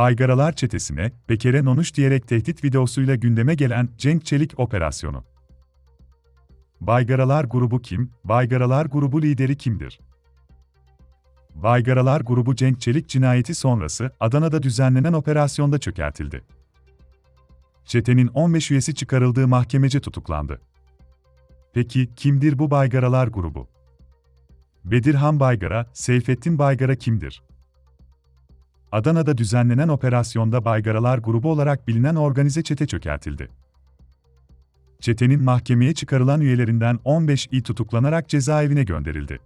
Baygaralar çetesine, Bekere nonuş diyerek tehdit videosuyla gündeme gelen Cenk Çelik operasyonu. Baygaralar grubu kim? Baygaralar grubu lideri kimdir? Baygaralar grubu Cenk Çelik cinayeti sonrası Adana'da düzenlenen operasyonda çökertildi. Çetenin 15 üyesi çıkarıldığı mahkemece tutuklandı. Peki kimdir bu Baygaralar grubu? Bedirhan Baygara, Seyfettin Baygara kimdir? Adana'da düzenlenen operasyonda Baygaralar grubu olarak bilinen organize çete çökertildi. Çetenin mahkemeye çıkarılan üyelerinden 15'i tutuklanarak cezaevine gönderildi.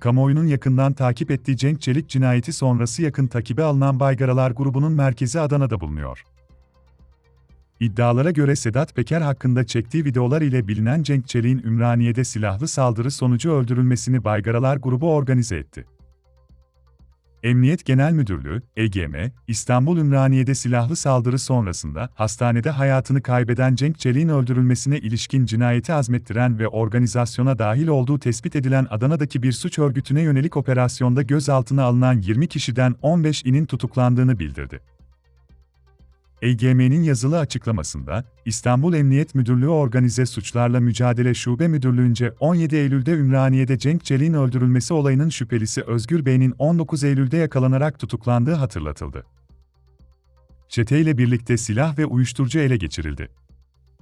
Kamuoyunun yakından takip ettiği Cenk Çelik cinayeti sonrası yakın takibe alınan Baygaralar grubunun merkezi Adana'da bulunuyor. İddialara göre Sedat Peker hakkında çektiği videolar ile bilinen Cenk Çelik'in Ümraniye'de silahlı saldırı sonucu öldürülmesini Baygaralar grubu organize etti. Emniyet Genel Müdürlüğü, EGM, İstanbul Ümraniye'de silahlı saldırı sonrasında hastanede hayatını kaybeden Cenk Çelik'in öldürülmesine ilişkin cinayeti azmettiren ve organizasyona dahil olduğu tespit edilen Adana'daki bir suç örgütüne yönelik operasyonda gözaltına alınan 20 kişiden 15'inin tutuklandığını bildirdi. EGM'nin yazılı açıklamasında, İstanbul Emniyet Müdürlüğü Organize Suçlarla Mücadele Şube Müdürlüğü'nce 17 Eylül'de Ümraniye'de Cenk Çelik'in öldürülmesi olayının şüphelisi Özgür Bey'in 19 Eylül'de yakalanarak tutuklandığı hatırlatıldı. Çeteyle birlikte silah ve uyuşturucu ele geçirildi.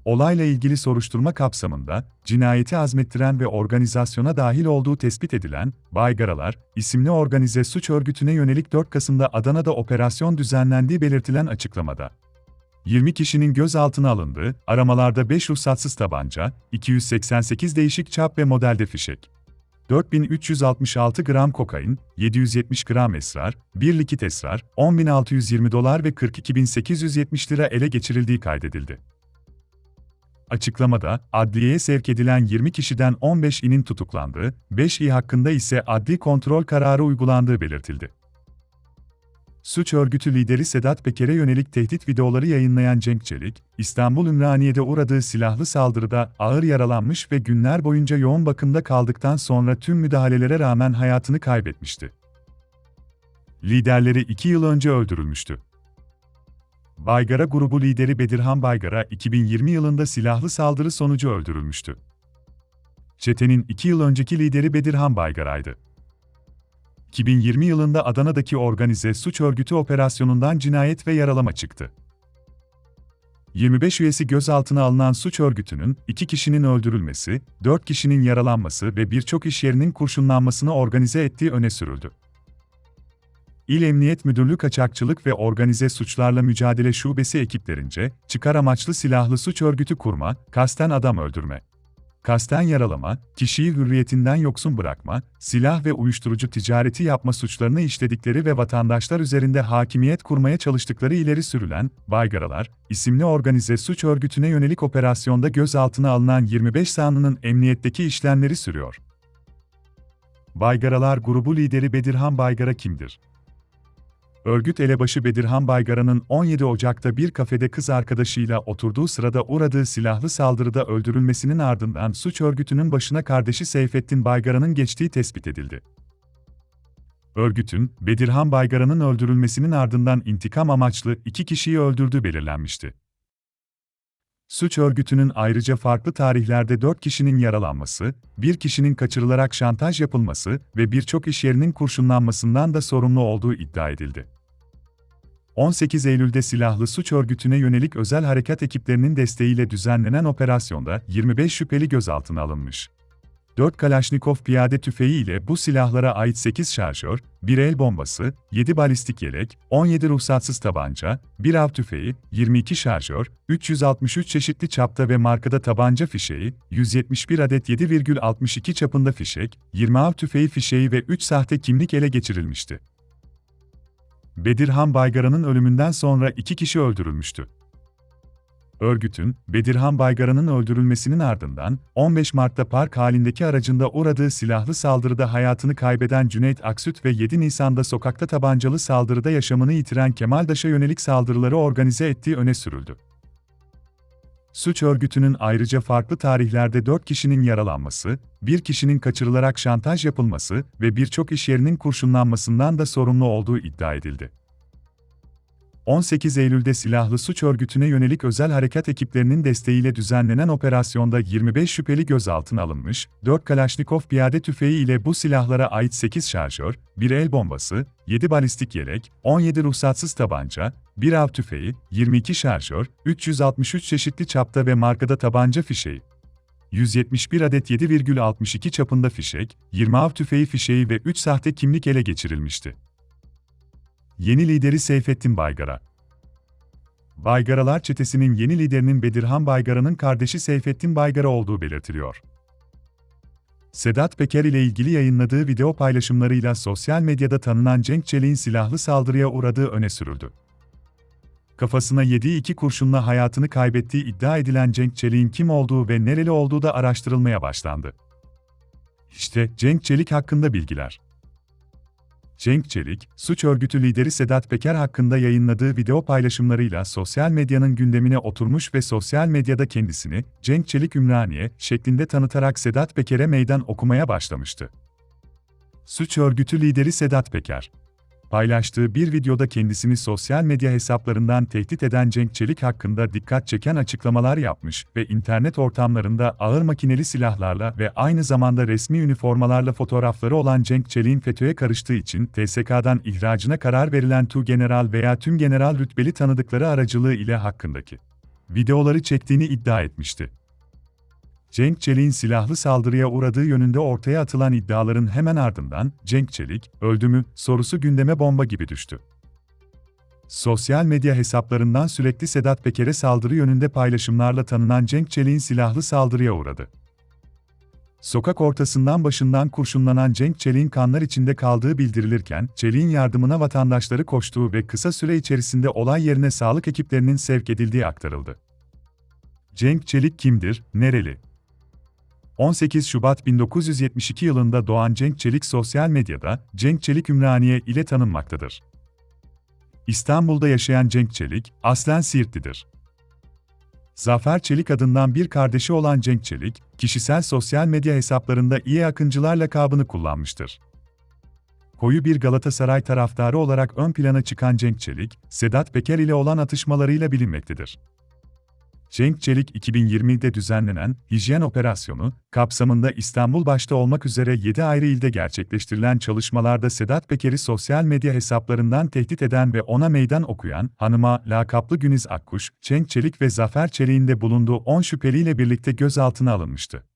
Olayla ilgili soruşturma kapsamında, cinayeti azmettiren ve organizasyona dahil olduğu tespit edilen Baygaralar isimli organize suç örgütüne yönelik 4 Kasım'da Adana'da operasyon düzenlendiği belirtilen açıklamada. 20 kişinin gözaltına alındığı, aramalarda 5 ruhsatsız tabanca, 288 değişik çap ve modelde fişek, 4366 gram kokain, 770 gram esrar, 1 likit esrar, 10.620 dolar ve 42.870 lira ele geçirildiği kaydedildi. Açıklamada, adliyeye sevk edilen 20 kişiden 15'inin tutuklandığı, 5'i hakkında ise adli kontrol kararı uygulandığı belirtildi. Suç örgütü lideri Sedat Peker'e yönelik tehdit videoları yayınlayan Cenk Çelik, İstanbul Ümraniye'de uğradığı silahlı saldırıda ağır yaralanmış ve günler boyunca yoğun bakımda kaldıktan sonra tüm müdahalelere rağmen hayatını kaybetmişti. Liderleri iki yıl önce öldürülmüştü. Baygara grubu lideri Bedirhan Baygara 2020 yılında silahlı saldırı sonucu öldürülmüştü. Çetenin iki yıl önceki lideri Bedirhan Baygara'ydı. 2020 yılında Adana'daki organize suç örgütü operasyonundan cinayet ve yaralama çıktı. 25 üyesi gözaltına alınan suç örgütünün 2 kişinin öldürülmesi, 4 kişinin yaralanması ve birçok iş yerinin kurşunlanmasını organize ettiği öne sürüldü. İl Emniyet Müdürlüğü Kaçakçılık ve Organize Suçlarla Mücadele Şubesi ekiplerince, çıkar amaçlı silahlı suç örgütü kurma, kasten adam öldürme, kasten yaralama, kişiyi hürriyetinden yoksun bırakma, silah ve uyuşturucu ticareti yapma suçlarını işledikleri ve vatandaşlar üzerinde hakimiyet kurmaya çalıştıkları ileri sürülen Baygaralar isimli organize suç örgütüne yönelik operasyonda gözaltına alınan 25 sanlının emniyetteki işlemleri sürüyor. Baygaralar grubu lideri Bedirhan Baygara kimdir? Örgüt elebaşı Bedirhan Baygara'nın 17 Ocak'ta bir kafede kız arkadaşıyla oturduğu sırada uğradığı silahlı saldırıda öldürülmesinin ardından suç örgütünün başına kardeşi Seyfettin Baygara'nın geçtiği tespit edildi. Örgütün, Bedirhan Baygara'nın öldürülmesinin ardından intikam amaçlı iki kişiyi öldürdüğü belirlenmişti. Suç örgütünün ayrıca farklı tarihlerde 4 kişinin yaralanması, bir kişinin kaçırılarak şantaj yapılması ve birçok iş yerinin kurşunlanmasından da sorumlu olduğu iddia edildi. 18 Eylül'de silahlı suç örgütüne yönelik özel harekat ekiplerinin desteğiyle düzenlenen operasyonda 25 şüpheli gözaltına alınmış. 4 Kalaşnikov piyade tüfeği ile bu silahlara ait 8 şarjör, 1 el bombası, 7 balistik yelek, 17 ruhsatsız tabanca, 1 av tüfeği, 22 şarjör, 363 çeşitli çapta ve markada tabanca fişeği, 171 adet 7,62 çapında fişek, 20 av tüfeği fişeği ve 3 sahte kimlik ele geçirilmişti. Bedirhan Baygara'nın ölümünden sonra iki kişi öldürülmüştü. Örgütün, Bedirhan Baygara'nın öldürülmesinin ardından, 15 Mart'ta park halindeki aracında uğradığı silahlı saldırıda hayatını kaybeden Cüneyt Aksüt ve 7 Nisan'da sokakta tabancalı saldırıda yaşamını yitiren Kemal Daş'a yönelik saldırıları organize ettiği öne sürüldü. Suç örgütünün ayrıca farklı tarihlerde 4 kişinin yaralanması, bir kişinin kaçırılarak şantaj yapılması ve birçok iş yerinin kurşunlanmasından da sorumlu olduğu iddia edildi. 18 Eylül'de silahlı suç örgütüne yönelik özel harekat ekiplerinin desteğiyle düzenlenen operasyonda 25 şüpheli gözaltına alınmış, 4 Kalaşnikov piyade tüfeği ile bu silahlara ait 8 şarjör, 1 el bombası, 7 balistik yelek, 17 ruhsatsız tabanca, 1 av tüfeği, 22 şarjör, 363 çeşitli çapta ve markada tabanca fişeği, 171 adet 7,62 çapında fişek, 20 av tüfeği fişeği ve 3 sahte kimlik ele geçirilmişti. Yeni lideri Seyfettin Baygara Baygaralar çetesinin yeni liderinin Bedirhan Baygara'nın kardeşi Seyfettin Baygara olduğu belirtiliyor. Sedat Peker ile ilgili yayınladığı video paylaşımlarıyla sosyal medyada tanınan Cenk Çelik'in silahlı saldırıya uğradığı öne sürüldü. Kafasına yediği iki kurşunla hayatını kaybettiği iddia edilen Cenk Çelik'in kim olduğu ve nereli olduğu da araştırılmaya başlandı. İşte Cenk Çelik hakkında bilgiler. Cenk Çelik, suç örgütü lideri Sedat Peker hakkında yayınladığı video paylaşımlarıyla sosyal medyanın gündemine oturmuş ve sosyal medyada kendisini Cenk Çelik Ümraniye şeklinde tanıtarak Sedat Peker'e meydan okumaya başlamıştı. Suç örgütü lideri Sedat Peker paylaştığı bir videoda kendisini sosyal medya hesaplarından tehdit eden Cenk Çelik hakkında dikkat çeken açıklamalar yapmış ve internet ortamlarında ağır makineli silahlarla ve aynı zamanda resmi üniformalarla fotoğrafları olan Cenk Çelik'in FETÖ'ye karıştığı için TSK'dan ihracına karar verilen Tu General veya Tüm General rütbeli tanıdıkları aracılığı ile hakkındaki videoları çektiğini iddia etmişti. Cenk Çelik'in silahlı saldırıya uğradığı yönünde ortaya atılan iddiaların hemen ardından Cenk Çelik, öldü mü sorusu gündeme bomba gibi düştü. Sosyal medya hesaplarından sürekli Sedat Peker'e saldırı yönünde paylaşımlarla tanınan Cenk Çelik'in silahlı saldırıya uğradı. Sokak ortasından başından kurşunlanan Cenk Çelik'in kanlar içinde kaldığı bildirilirken, Çelik'in yardımına vatandaşları koştuğu ve kısa süre içerisinde olay yerine sağlık ekiplerinin sevk edildiği aktarıldı. Cenk Çelik kimdir, nereli? 18 Şubat 1972 yılında doğan Cenk Çelik sosyal medyada Cenk Çelik Ümraniye ile tanınmaktadır. İstanbul'da yaşayan Cenk Çelik, aslen Siirtlidir. Zafer Çelik adından bir kardeşi olan Cenk Çelik, kişisel sosyal medya hesaplarında iyi akıncılar lakabını kullanmıştır. Koyu bir Galatasaray taraftarı olarak ön plana çıkan Cenk Çelik, Sedat Peker ile olan atışmalarıyla bilinmektedir. Cenk Çelik 2020'de düzenlenen hijyen operasyonu kapsamında İstanbul başta olmak üzere 7 ayrı ilde gerçekleştirilen çalışmalarda Sedat Peker'i sosyal medya hesaplarından tehdit eden ve ona meydan okuyan hanıma lakaplı Güniz Akkuş, Cenk Çelik ve Zafer Çelik'in de bulunduğu 10 şüpheliyle birlikte gözaltına alınmıştı.